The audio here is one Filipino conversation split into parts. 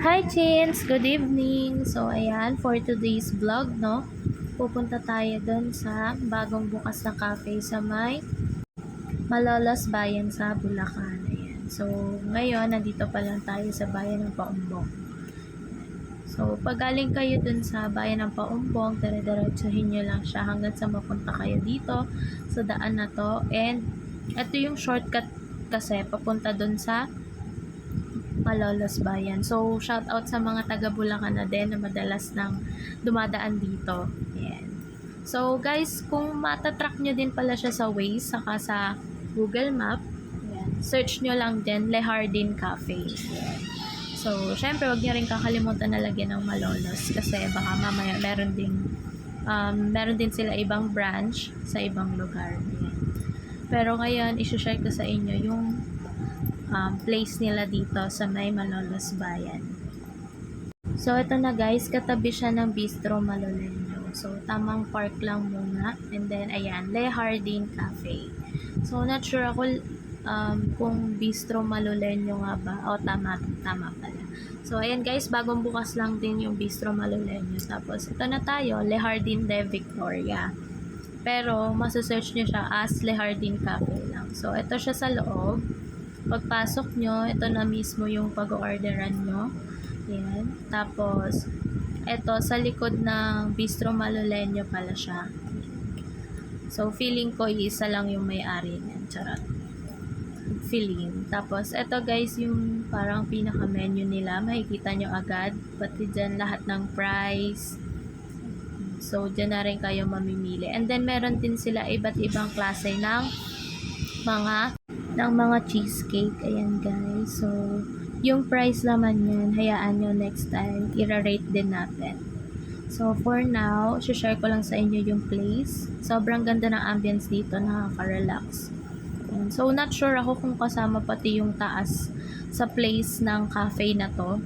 Hi Chins! Good evening! So ayan, for today's vlog, no? Pupunta tayo dun sa bagong bukas na cafe sa may Malolos Bayan sa Bulacan. Ayan. So ngayon, nandito pa lang tayo sa bayan ng Paumbong. So pag galing kayo dun sa bayan ng Paumbong, dire-diretsuhin nyo lang siya hanggang sa mapunta kayo dito sa daan na to. And ito yung shortcut kasi papunta dun sa Malolos Bayan. So, shout out sa mga taga Bulacan na din na madalas nang dumadaan dito. Ayan. So, guys, kung matatrack nyo din pala siya sa Waze, saka sa Google Map, ayan, search nyo lang din Le Hardin Cafe. Ayan. So, syempre, wag nyo rin kakalimutan na lagyan ng Malolos kasi baka mamaya meron ding um, meron din sila ibang branch sa ibang lugar. Ayan. Pero ngayon, isi-share ko sa inyo yung um, place nila dito sa may Malolos Bayan. So, ito na guys, katabi siya ng Bistro Malolenyo. So, tamang park lang muna. And then, ayan, Le Hardin Cafe. So, not sure ako um, kung Bistro Malolenyo nga ba. O, tama, tama pala. So, ayan guys, bagong bukas lang din yung Bistro Malolenyo. Tapos, ito na tayo, Le Hardin de Victoria. Pero, masasearch nyo siya as Le Hardin Cafe lang. So, ito siya sa loob. Pagpasok nyo, ito na mismo yung pag-orderan nyo. Ayan. Tapos, ito sa likod ng Bistro Malolenyo pala siya. So, feeling ko isa lang yung may-ari niyan. Charot. Feeling. Tapos, ito guys, yung parang pinaka-menu nila. Makikita nyo agad. Pati dyan lahat ng price. So, dyan na rin kayo mamimili. And then, meron din sila iba't ibang klase ng mga ng mga cheesecake. Ayan guys. So, yung price naman yan, hayaan nyo next time, ira-rate din natin. So, for now, share ko lang sa inyo yung place. Sobrang ganda ng ambience dito, nakaka-relax. So, not sure ako kung kasama pati yung taas sa place ng cafe na to.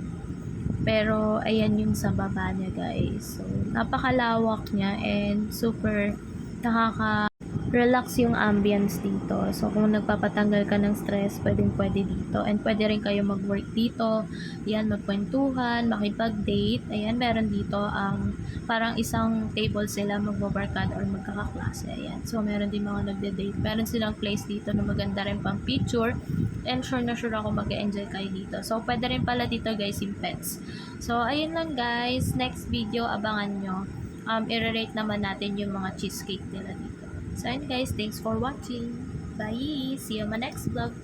Pero, ayan yung sa baba niya, guys. So, napakalawak niya and super nakaka relax yung ambience dito. So, kung nagpapatanggal ka ng stress, pwedeng pwede dito. And pwede rin kayo mag-work dito. Ayan, magkwentuhan, makipag-date. Ayan, meron dito ang parang isang table sila magbabarkad or magkakaklase. Ayan. So, meron din mga nagde-date. Meron silang place dito na maganda rin pang picture. And sure na sure ako mag-enjoy kayo dito. So, pwede rin pala dito guys yung pets. So, ayun lang guys. Next video, abangan nyo. Um, i-rate naman natin yung mga cheesecake nila dito. So, guys. Thanks for watching. Bye! See you on my next vlog.